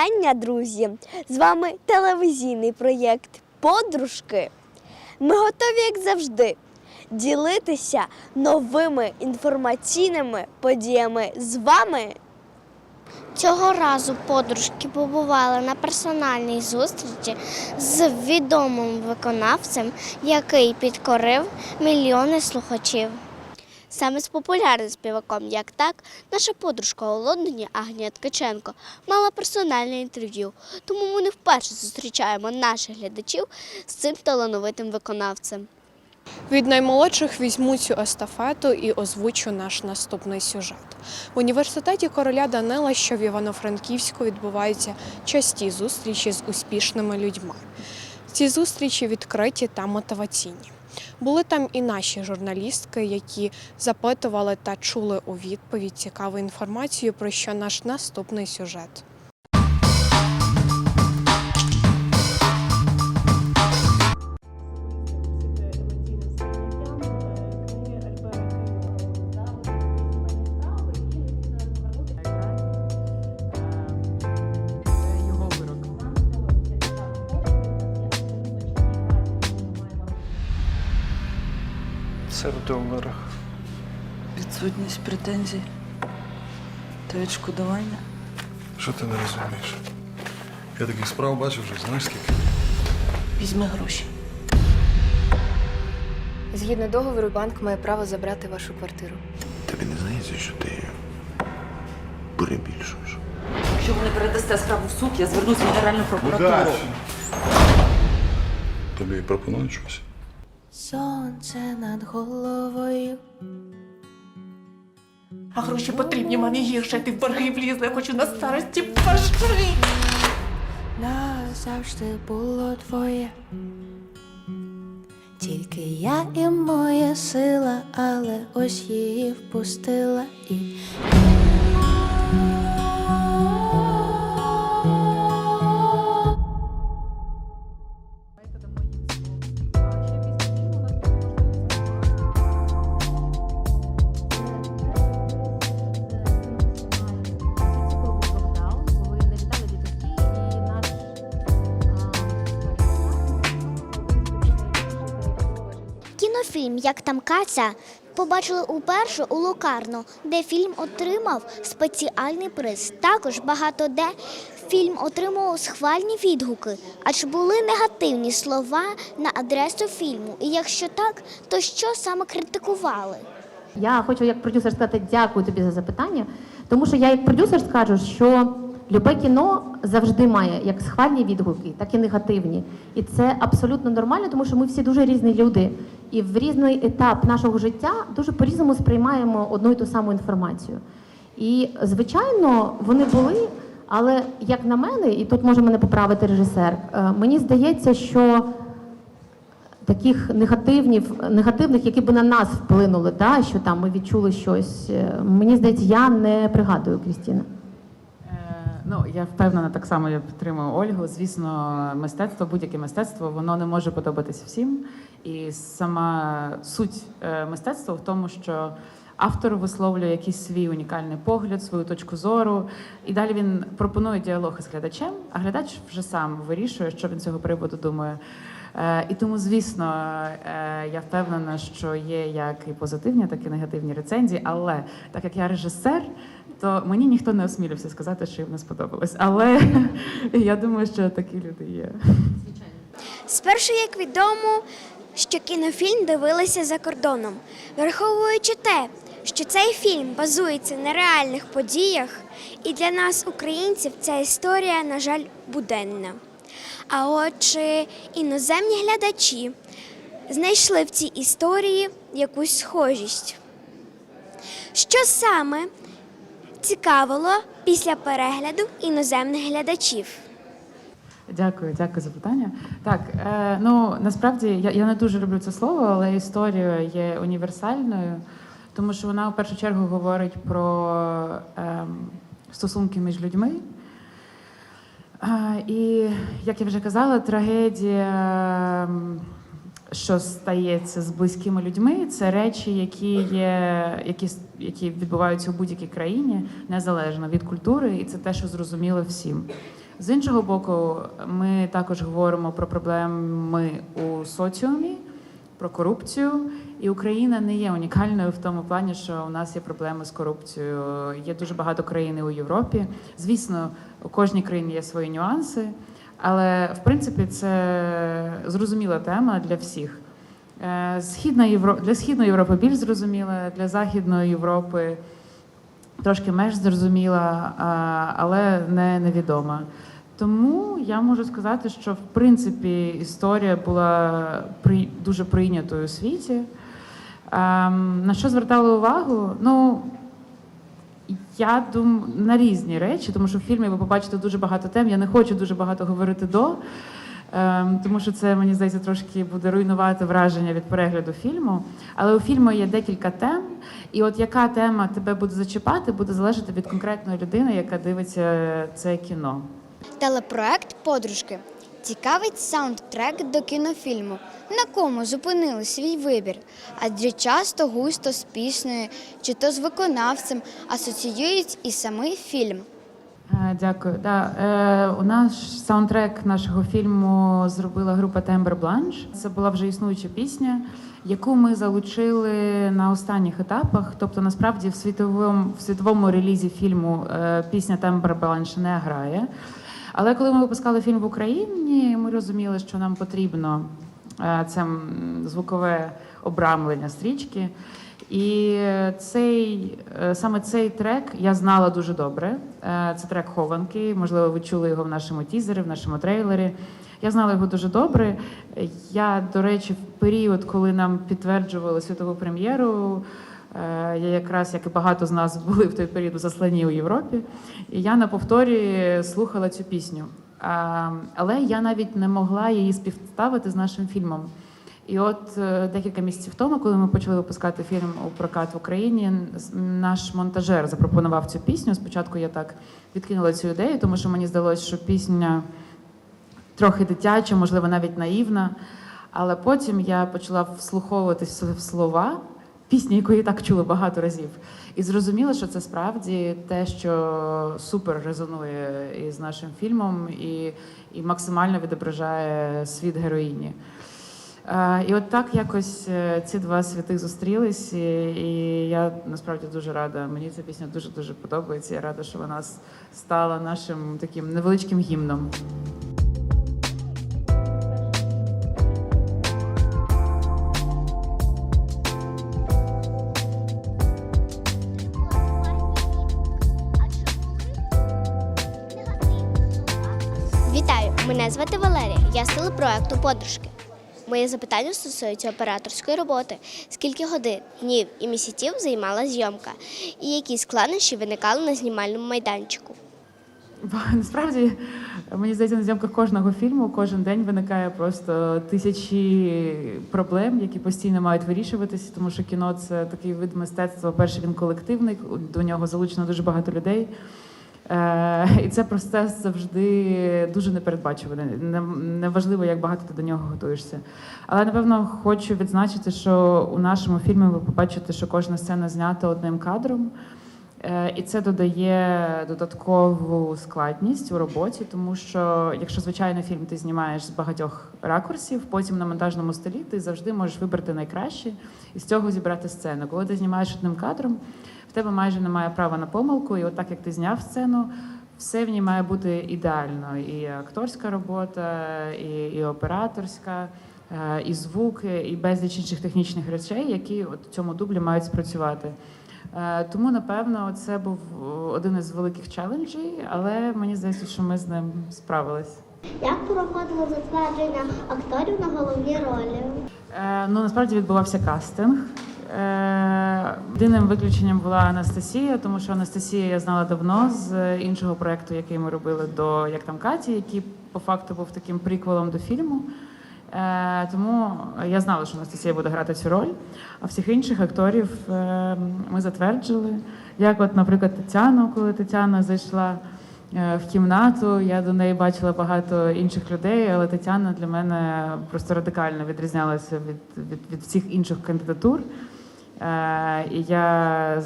вітання, друзі! З вами телевізійний проєкт Подружки. Ми готові, як завжди, ділитися новими інформаційними подіями з вами. Цього разу подружки побували на персональній зустрічі з відомим виконавцем, який підкорив мільйони слухачів. Саме з популярним співаком, як так, наша подружка у Лондоні Агнія Ткаченко мала персональне інтерв'ю. Тому ми не вперше зустрічаємо наших глядачів з цим талановитим виконавцем. Від наймолодших візьму цю естафету і озвучу наш наступний сюжет. В університеті короля Данила, що в Івано-Франківську, відбуваються часті зустрічі з успішними людьми. Ці зустрічі відкриті та мотиваційні. Були там і наші журналістки, які запитували та чули у відповідь цікаву інформацію, про що наш наступний сюжет. Це в доларах. Відсутність претензій та відшкодування. Що ти не розумієш? Я таких справ бачив вже, знаєш скільки? Візьми гроші. Згідно договору, банк має право забрати вашу квартиру. Тобі не здається, що ти перебільшуєш. Якщо ви не передасте справу в суд, я звернуся в Генеральну прокуратуру. Тобі пропонують щось. Сонце над головою. А гроші потрібні мамі гірше, ти в борги влізла, я хочу на старості пожити. Назавжди було твоє. Тільки я і моя сила, але ось її впустила і. Як Каця побачили уперше у Локарно, де фільм отримав спеціальний приз. Також багато де фільм отримував схвальні відгуки. А чи були негативні слова на адресу фільму? І якщо так, то що саме критикували? Я хочу як продюсер сказати дякую тобі за запитання, тому що я як продюсер скажу, що любе кіно завжди має як схвальні відгуки, так і негативні. І це абсолютно нормально, тому що ми всі дуже різні люди. І в різний етап нашого життя дуже по-різному сприймаємо одну і ту саму інформацію. І, звичайно, вони були, але як на мене, і тут може мене поправити режисер, е, мені здається, що таких негативних, негативних, які б на нас вплинули, да, що там ми відчули щось. е, Мені здається, я не пригадую Крістіна. Ну, я впевнена, так само я підтримую Ольгу. Звісно, мистецтво, будь-яке мистецтво, воно не може подобатися всім. І сама суть е, мистецтва в тому, що автор висловлює якийсь свій унікальний погляд, свою точку зору, і далі він пропонує діалог із глядачем, а глядач вже сам вирішує, що він з цього приводу думає. Е, І тому, звісно, е, я впевнена, що є як і позитивні, так і негативні рецензії. Але так як я режисер, то мені ніхто не осмілився сказати, що їм не сподобалось. Але я думаю, що такі люди є. Спершу, як відомо, що кінофільм дивилися за кордоном, враховуючи те, що цей фільм базується на реальних подіях, і для нас, українців, ця історія, на жаль, буденна. А от чи іноземні глядачі знайшли в цій історії якусь схожість? Що саме цікавило після перегляду іноземних глядачів? Дякую, дякую за питання. Так, е, ну насправді я, я не дуже люблю це слово, але історія є універсальною, тому що вона в першу чергу говорить про ем, стосунки між людьми. І як я вже казала, трагедія, ем, що стається з близькими людьми, це речі, які є, які, які відбуваються у будь-якій країні, незалежно від культури, і це те, що зрозуміло всім. З іншого боку, ми також говоримо про проблеми у соціумі, про корупцію. І Україна не є унікальною в тому плані, що у нас є проблеми з корупцією. Є дуже багато країн у Європі. Звісно, у кожній країні є свої нюанси, але в принципі це зрозуміла тема для всіх. Е, Східна Євро... Для Східної Європи більш зрозуміла, для Західної Європи трошки менш зрозуміла, але не невідома. Тому я можу сказати, що в принципі історія була при... дуже прийнятою у світі. Ем, на що звертали увагу? Ну, я думаю, на різні речі, тому що в фільмі ви побачите дуже багато тем. Я не хочу дуже багато говорити до, ем, тому що це, мені здається, трошки буде руйнувати враження від перегляду фільму. Але у фільму є декілька тем, і от яка тема тебе буде зачіпати, буде залежати від конкретної людини, яка дивиться це кіно. Телепроект Подружки цікавить саундтрек до кінофільму. На кому зупинили свій вибір? Адже часто густо з піснею чи то з виконавцем асоціюють і самий фільм. Е, Дякую. Да, е, у нас саундтрек нашого фільму зробила група Тембер Бланш. Це була вже існуюча пісня, яку ми залучили на останніх етапах. Тобто, насправді, в світовому в світовому релізі фільму е, пісня Тембер Бланш не грає. Але коли ми випускали фільм в Україні, ми розуміли, що нам потрібно е, це звукове обрамлення стрічки. І цей е, саме цей трек я знала дуже добре. Е, Це трек хованки. Можливо, ви чули його в нашому тізері, в нашому трейлері. Я знала його дуже добре. Я, до речі, в період, коли нам підтверджували світову прем'єру, я якраз, як і багато з нас, були в той період у у Європі. І я на повторі слухала цю пісню. Але я навіть не могла її співставити з нашим фільмом. І от е, декілька місяців тому, коли ми почали випускати фільм у прокат в Україні, наш монтажер запропонував цю пісню. Спочатку я так відкинула цю ідею, тому що мені здалося, що пісня трохи дитяча, можливо, навіть наївна. Але потім я почала вслуховуватись в слова пісні, яку я так чула багато разів, і зрозуміла, що це справді те, що супер резонує із нашим фільмом, і, і максимально відображає світ героїні. Е, І от так якось е, ці два світи зустрілись, і я насправді дуже рада. Мені ця пісня дуже дуже подобається. Я рада, що вона стала нашим таким невеличким гімном. Я з телепроекту Подружки. Моє запитання стосується операторської роботи. Скільки годин, днів і місяців займала зйомка? І які складнощі виникали на знімальному майданчику? Насправді мені здається, на зйомках кожного фільму кожен день виникає просто тисячі проблем, які постійно мають вирішуватися, тому що кіно це такий вид мистецтва. Перше він колективний, до нього залучено дуже багато людей. Е, і це процес завжди дуже непередбачуваний. Неважливо, як багато ти до нього готуєшся. Але напевно хочу відзначити, що у нашому фільмі ви побачите, що кожна сцена знята одним кадром. Е, І це додає додаткову складність у роботі, тому що якщо звичайно фільм ти знімаєш з багатьох ракурсів, потім на монтажному столі ти завжди можеш вибрати найкраще і з цього зібрати сцену. Коли ти знімаєш одним кадром, в тебе майже немає права на помилку, і от так як ти зняв сцену, все в ній має бути ідеально. І акторська робота, і, і операторська, е, і звук, і безліч інших технічних речей, які от в цьому дублі мають спрацювати. Е, Тому, напевно, це був один із великих челенджів, але мені здається, що ми з ним справились. Як проходило затвердження акторів на головні ролі? Е, Ну, насправді відбувався кастинг. Е, Єдиним виключенням була Анастасія, тому що Анастасія я знала давно з іншого проєкту, який ми робили до як там Каті, який по факту був таким приквелом до фільму. Е, Тому я знала, що Анастасія буде грати цю роль. А всіх інших акторів е, ми затверджили. Як, от, наприклад, Тетяну, коли Тетяна зайшла в кімнату, я до неї бачила багато інших людей, але Тетяна для мене просто радикально відрізнялася від, від, від всіх інших кандидатур. Е, І я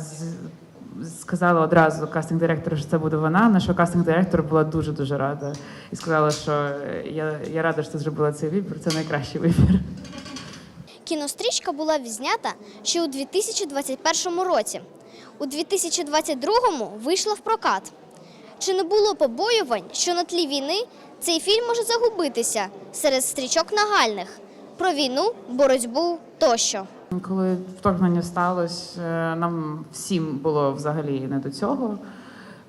сказала одразу кастинг-директору, що це буде вона. Наша кастинг-директор була дуже дуже рада і сказала, що я, я рада, що зробила цей вибір. Це найкращий вибір. Кінострічка була відзнята ще у 2021 році. У 2022 вийшла в прокат. Чи не було побоювань, що на тлі війни цей фільм може загубитися серед стрічок нагальних про війну, боротьбу тощо? Коли вторгнення сталося, е, нам всім було взагалі не до цього.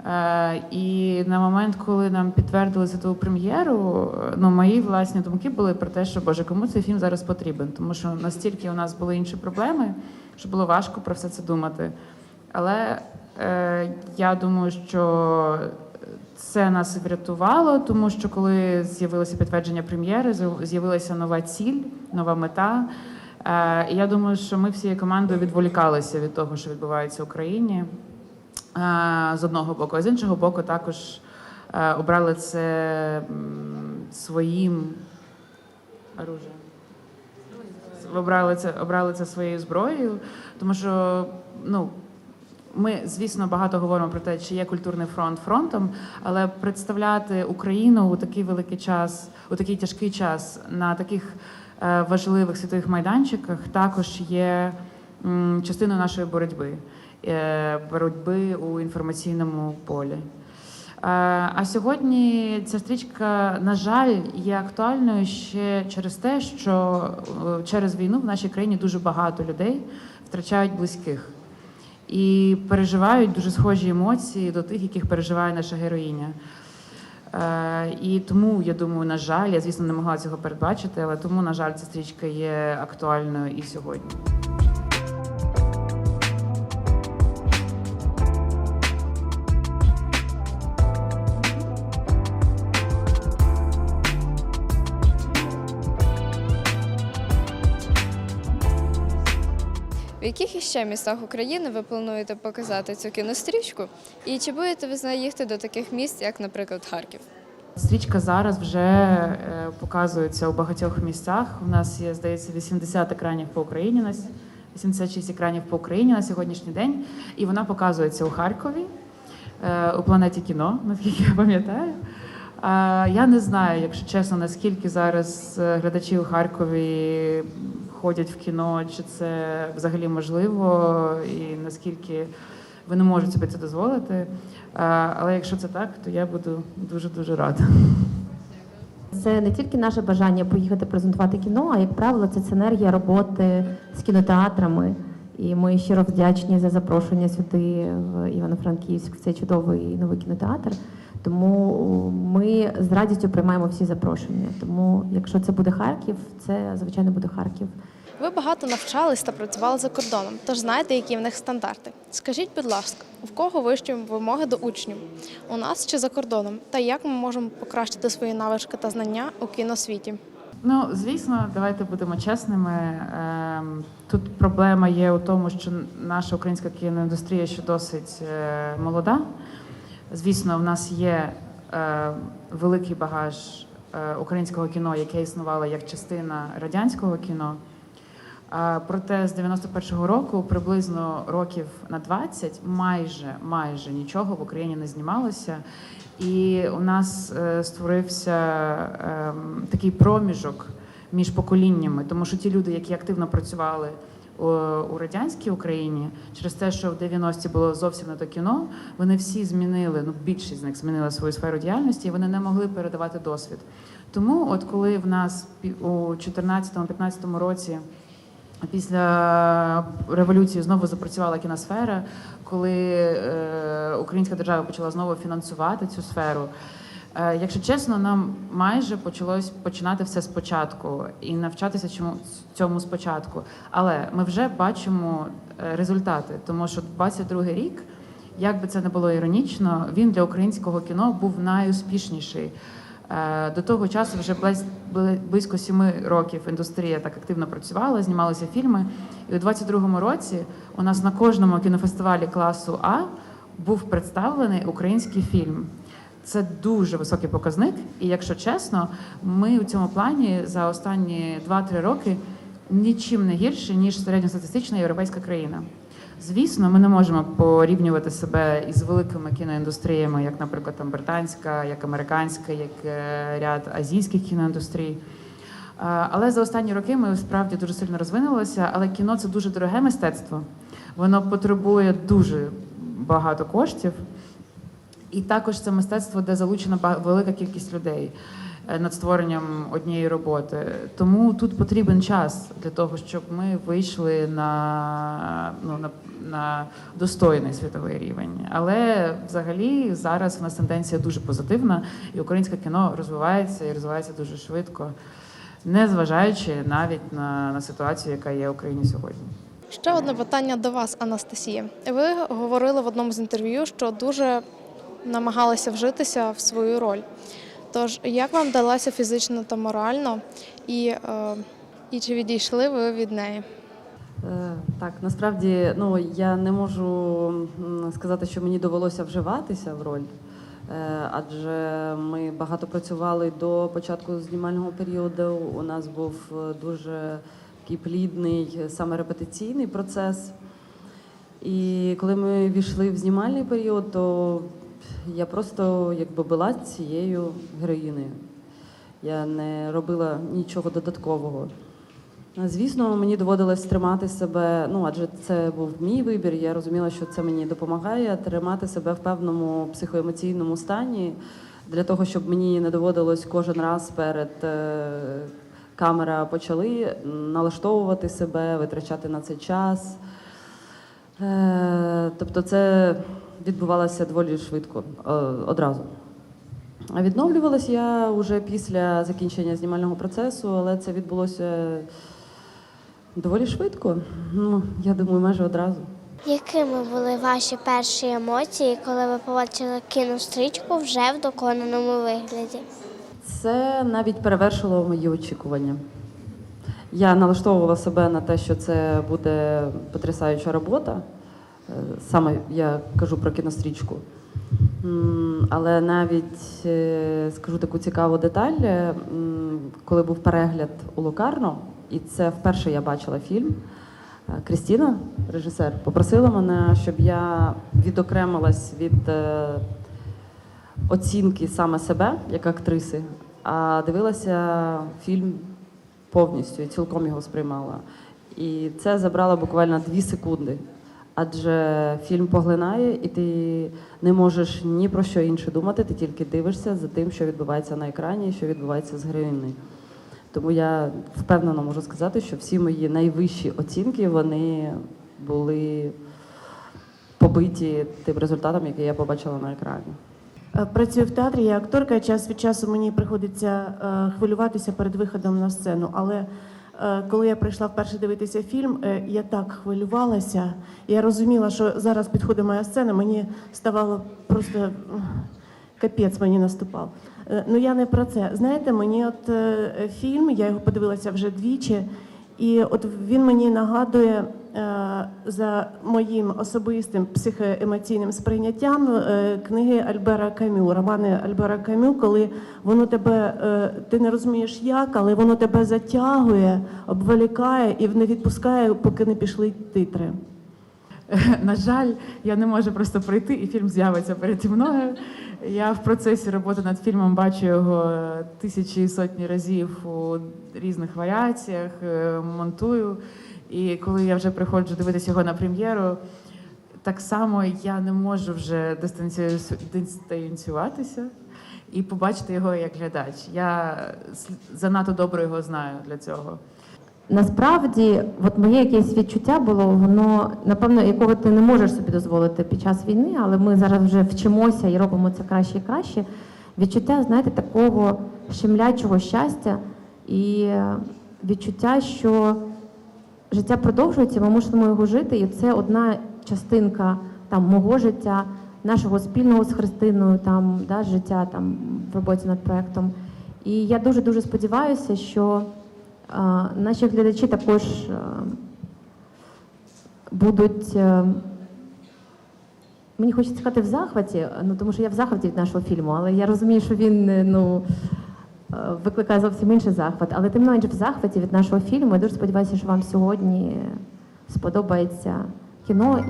Е, І на момент, коли нам підтвердили світову прем'єру, е, ну мої власні думки були про те, що Боже, кому цей фільм зараз потрібен, тому що настільки у нас були інші проблеми, що було важко про все це думати. Але е, я думаю, що це нас врятувало, тому що коли з'явилося підтвердження прем'єри, з'яв- з'явилася нова ціль, нова мета. Е, я думаю, що ми всією командою відволікалися від того, що відбувається в Україні е, з одного боку, а з іншого боку, також е, обрали це своїм оружием. Обрали це, обрали це своєю зброєю, тому що ну. Ми, звісно, багато говоримо про те, чи є культурний фронт фронтом, але представляти Україну у такий великий час, у такий тяжкий час на таких важливих світових майданчиках також є частиною нашої боротьби, е, боротьби у інформаційному полі. Е, А сьогодні ця стрічка, на жаль, є актуальною ще через те, що е, через війну в нашій країні дуже багато людей втрачають близьких і переживають дуже схожі емоції до тих, яких переживає наша героїня. Е, і тому я думаю, на жаль, я звісно не могла цього передбачити, але тому, на жаль, ця стрічка є актуальною і сьогодні. В яких іще містах України ви плануєте показати цю кінострічку? І чи будете ви з нею їхати до таких міст, як, наприклад, Харків? Стрічка зараз вже е, показується у багатьох місцях. У нас є, здається, 80 екранів по Україні на с- 86 екранів по Україні на сьогоднішній день. І вона показується у Харкові е, у планеті кіно, наскільки я пам'ятаю. Я не знаю, якщо чесно, наскільки зараз е, глядачі у Харкові ходять в кіно, чи це взагалі можливо, і наскільки вони можуть собі це дозволити. Але якщо це так, то я буду дуже дуже рада. Це не тільки наше бажання поїхати презентувати кіно, а як правило, це синергія роботи з кінотеатрами. І ми щиро вдячні за запрошення сюди в Івано-Франківськ, в цей чудовий новий кінотеатр. Тому ми з радістю приймаємо всі запрошення. Тому, якщо це буде Харків, це звичайно буде Харків. Ви багато навчались та працювали за кордоном, тож знаєте, які в них стандарти. Скажіть, будь ласка, в кого вищі вимоги до учнів? У нас чи за кордоном? Та як ми можемо покращити свої навички та знання у кіносвіті? Ну, звісно, давайте будемо чесними. Ем, Тут проблема є у тому, що наша українська кіноіндустрія ще досить е, молода. Звісно, в нас є е, великий багаж е, українського кіно, яке існувало як частина радянського кіно. Проте з 91-го року, приблизно років на 20, майже майже нічого в Україні не знімалося. І у нас е, створився ем, такий проміжок між поколіннями, тому що ті люди, які активно працювали у, у радянській Україні, через те, що в 90-ті було зовсім не до кіно, вони всі змінили, ну більшість з них змінила свою сферу діяльності, і вони не могли передавати досвід. Тому, от коли в нас у 14-15 році. Після революції знову запрацювала кіносфера, коли е, українська держава почала знову фінансувати цю сферу. Е, якщо чесно, нам майже почалось починати все спочатку і навчатися чому цьому спочатку. Але ми вже бачимо е, результати, тому що 22-й рік, як би це не було іронічно, він для українського кіно був найуспішніший. Е, До того часу вже близько сіми років індустрія так активно працювала, знімалися фільми. І у 22-му році у нас на кожному кінофестивалі класу А був представлений український фільм. Це дуже високий показник. І якщо чесно, ми у цьому плані за останні 2-3 роки нічим не гірше, ніж середньостатистична європейська країна. Звісно, ми не можемо порівнювати себе із великими кіноіндустріями, як, наприклад, там британська, як американська, як е, ряд азійських кіноіндустрій. Але за останні роки ми справді дуже сильно розвинулися. Але кіно це дуже дороге мистецтво. Воно потребує дуже багато коштів. І також це мистецтво, де залучена велика кількість людей над створенням однієї роботи. Тому тут потрібен час для того, щоб ми вийшли на, ну, на, на достойний світовий рівень. Але взагалі зараз в нас тенденція дуже позитивна, і українське кіно розвивається і розвивається дуже швидко, незважаючи навіть на, на ситуацію, яка є в Україні сьогодні. Ще одне питання до вас, Анастасія. Ви говорили в одному з інтерв'ю, що дуже намагалися вжитися в свою роль. Тож, як вам далася фізично та морально, і, е, і чи відійшли ви від неї? Е, Так, насправді ну, я не можу сказати, що мені довелося вживатися в роль, е, адже ми багато працювали до початку знімального періоду. У нас був дуже такий плідний саме репетиційний процес. І коли ми війшли в знімальний період, то я просто якби була цією героїнею. Я не робила нічого додаткового. Звісно, мені доводилось тримати себе, ну адже це був мій вибір. Я розуміла, що це мені допомагає тримати себе в певному психоемоційному стані для того, щоб мені не доводилось кожен раз перед е, камера почали налаштовувати себе, витрачати на це час. Е, тобто, це відбувалося доволі швидко е, одразу. А відновлювалась я вже після закінчення знімального процесу, але це відбулося доволі швидко. Ну, я думаю, майже одразу. Якими були ваші перші емоції, коли ви побачили кінострічку вже в доконаному вигляді? Це навіть перевершило мої очікування. Я налаштовувала себе на те, що це буде потрясаюча робота. Саме я кажу про кінострічку. Але навіть е, скажу таку цікаву деталь, е, коли був перегляд у Локарно, і це вперше я бачила фільм. е, Крістіна, режисер, попросила мене, щоб я відокремилась від оцінки саме себе як актриси, а дивилася фільм повністю і цілком його сприймала. І це забрало буквально дві секунди. Адже фільм поглинає, і ти не можеш ні про що інше думати, ти тільки дивишся за тим, що відбувається на екрані, що відбувається з героїною. Тому я впевнено можу сказати, що всі мої найвищі оцінки вони були побиті тим результатом, який я побачила на екрані. Е, Працюю в театрі, я акторка. Час від часу мені приходиться е, хвилюватися перед виходом на сцену. Але коли я прийшла вперше дивитися фільм, е, я так хвилювалася. Я розуміла, що зараз підходить моя сцена. Мені ставало просто капець мені наступав. Е, Ну я не про це. Знаєте, мені от е, фільм, я його подивилася вже двічі, і от він мені нагадує е, за моїм особистим психоемоційним сприйняттям е, книги Альбера Камю, романи Альбера Камю, коли воно тебе, е, ти не розумієш як, але воно тебе затягує, обволікає і не відпускає, поки не пішли титри. На жаль, я не можу просто прийти, і фільм з'явиться переді мною. Я в процесі роботи над фільмом бачу його тисячі і сотні разів у різних варіаціях, е, монтую. І коли я вже приходжу дивитися його на прем'єру, так само я не можу вже дистанціюватися- і побачити його як глядач. Я занадто добре його знаю для цього. Насправді, от моє якесь відчуття було, воно напевно, якого ти не можеш собі дозволити під час війни, але ми зараз вже вчимося і робимо це краще і краще. Відчуття, знаєте, такого щемлячого щастя і відчуття, що життя продовжується, ми мусимо його жити, і це одна частинка там мого життя, нашого спільного з Христиною, там да, життя там в роботі над проектом. І я дуже дуже сподіваюся, що а, наші глядачі також е, будуть. е, Мені хочеться сказати в захваті, ну тому що я в захваті від нашого фільму, але я розумію, що він е, ну, е, викликає зовсім інший захват. Але тим не менше в захваті від нашого фільму. Я дуже сподіваюся, що вам сьогодні сподобається кіно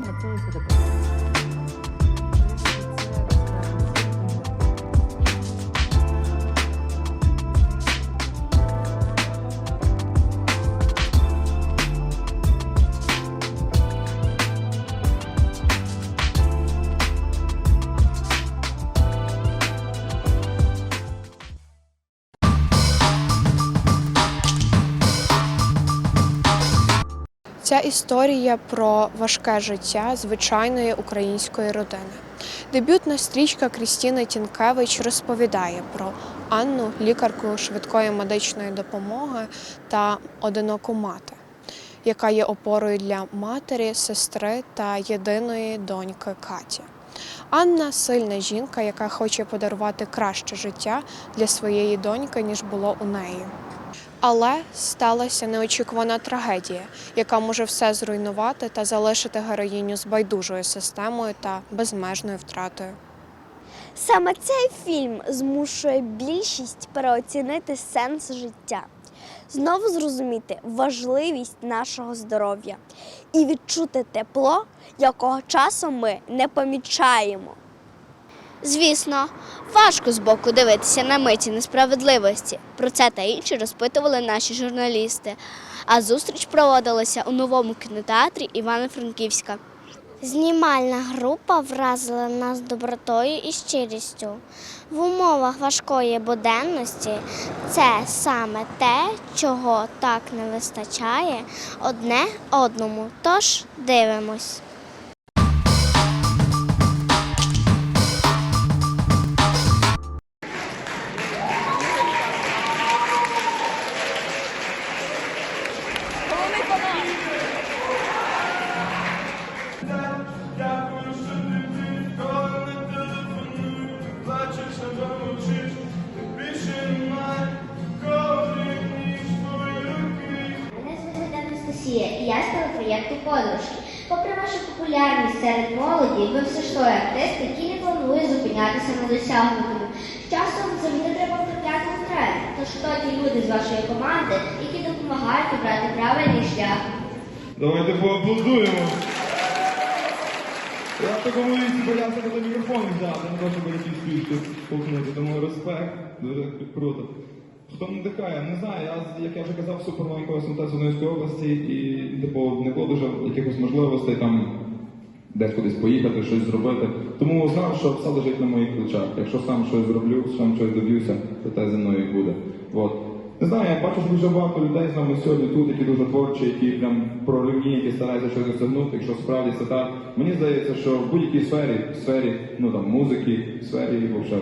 історія про важке життя звичайної української родини. Дебютна стрічка Крістіни Тінкевич розповідає про Анну, лікарку швидкої медичної допомоги та одиноку мати, яка є опорою для матері, сестри та єдиної доньки Каті. Анна сильна жінка, яка хоче подарувати краще життя для своєї доньки, ніж було у неї. Але сталася неочікувана трагедія, яка може все зруйнувати та залишити героїню з байдужою системою та безмежною втратою. Саме цей фільм змушує більшість переоцінити сенс життя, знову зрозуміти важливість нашого здоров'я і відчути тепло, якого часом ми не помічаємо. Звісно, важко збоку дивитися на миті несправедливості. Про це та інше розпитували наші журналісти. А зустріч проводилася у новому кінотеатрі Івано-Франківська. Знімальна група вразила нас добротою і щирістю. В умовах важкої буденності це саме те, чого так не вистачає одне одному. Тож дивимось. Зупинятися на досягнутому. Часом завжди треба втрапляти в тренд. Тож хто ті люди з вашої команди, які допомагають обрати правильний шлях? Давайте поаплодуємо. Я в такому віці боявся коли мікрофон взяти, не хочу берегти співчу повнити, тому респект, дуже круто. Хто надихає, не знаю, я, як я вже казав, супермаленького СМТ з Донецької області, і типу, не було дуже якихось можливостей там десь кудись поїхати, щось зробити. Тому знав, що все лежить на моїх плечах. Якщо сам щось зроблю, сам щось доб'юся, то те зі мною і буде. От. Не знаю, я бачу дуже багато людей з нами сьогодні тут, які дуже творчі, які прям проривні, які стараються щось досягнути. Якщо справді це так, мені здається, що в будь-якій сфері, в сфері ну там музики, в сфері вовше,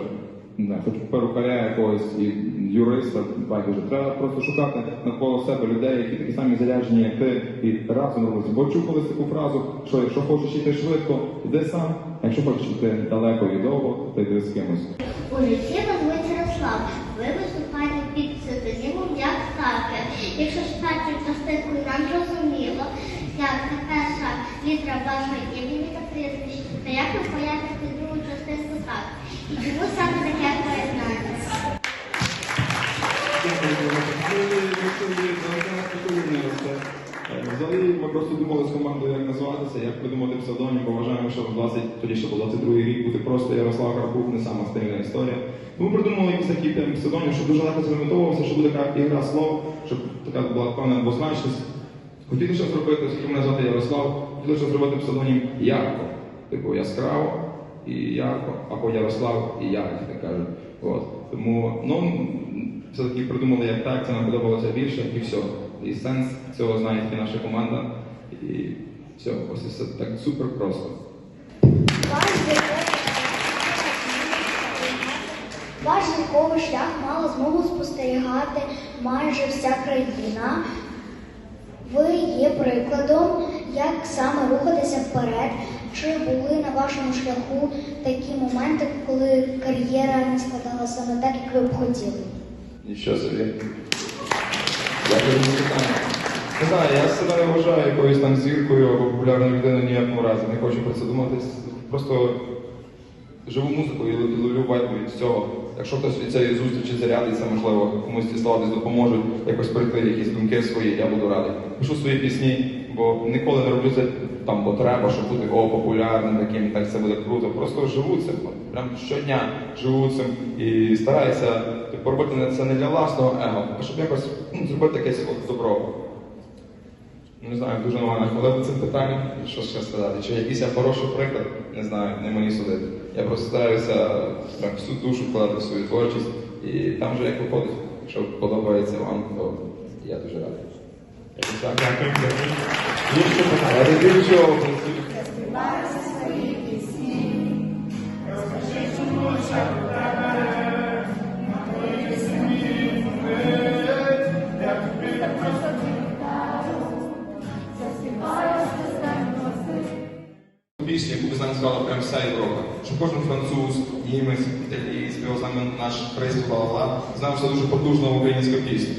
не хоч перукаря якогось і юриста, байдуже, треба просто шукати навколо себе людей, які такі самі заряджені, як ти, і разом робити. Бо чув колись таку фразу, що якщо хочеш йти швидко, іди сам, а якщо хочеш йти далеко і довго, то йди з кимось. У житті вас звуть Ярослав. Ви виступаєте під псевдонімом як Сталкер. Якщо читати частинку нам зрозуміло, як перша літера вашої імені та прізвища, то як ви поясните Взагалі ми просто думали з командою, як називатися, як придумати псевдонім, бо вважаємо, що 20, тоді ще був 22 рік бути просто Ярослав Карпук, не сама стильна історія. Тому придумали такий прям псевдонім, щоб дуже легко запам'ятовувався, щоб буде така ігра слов, щоб така була певна двозначність. Хотіли щось зробити, оскільки мене звати Ярослав, хотіли щось зробити псевдонім Ярко. Типу яскраво і ярко, або Ярослав і Ярик, так кажуть. От. Тому ну, все-таки придумали як так, це нам подобалося більше і все. І сенс цього знає тільки наша команда. І все, ось і все так супер просто. Ваш зірковий шлях мала змогу спостерігати майже вся країна. Ви є прикладом, як саме рухатися вперед. Чи були на вашому шляху такі моменти, коли кар'єра не складалася саме так, як ви б хотіли? Нічого собі. Дякую за. Не знаю, я себе не вважаю якоюсь там зіркою або популярною людиною ніякому разі. Не хочу про це думати. Просто живу музикою і ловлю вайбу від цього. якщо хтось від цієї зустрічі зарядиться, можливо, комусь діставатись допоможуть, якось прийти якісь думки свої, я буду радий. Пишу свої пісні, бо ніколи не роблю це там, бо треба, щоб бути о, популярним таким, так це буде круто. Просто живу цим. Прям щодня живу цим і стараюся типу, робити це не для власного его, а щоб якось ну, зробити якесь от добро. Не знаю, дуже намагаюся хвалити цим питанням. Що ще сказати? Чи якийсь я хороший приклад? Не знаю, не мені судити. Я просто стараюся прям всю душу вкладати в свою творчість, і там вже як виходить. Якщо подобається вам, то я дуже радий. Якось так. Дякую. Є ще питання? Я прям вся Європа. Що кожен француз, німець, співав з нами наш приспів, бла-бла-бла, знав, що дуже потужна українська пісня.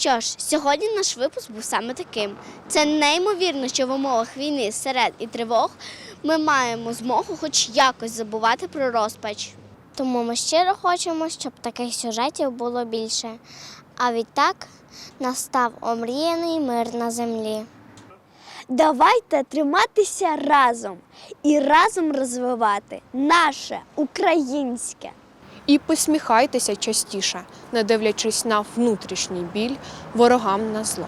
Що ж, сьогодні наш випуск був саме таким. Це неймовірно, що в умовах війни, серед і тривог ми маємо змогу хоч якось забувати про розпач. Тому ми щиро хочемо, щоб таких сюжетів було більше. А відтак настав омріяний мир на землі. Давайте триматися разом і разом розвивати наше українське. І посміхайтеся частіше, не дивлячись на внутрішній біль ворогам на зло.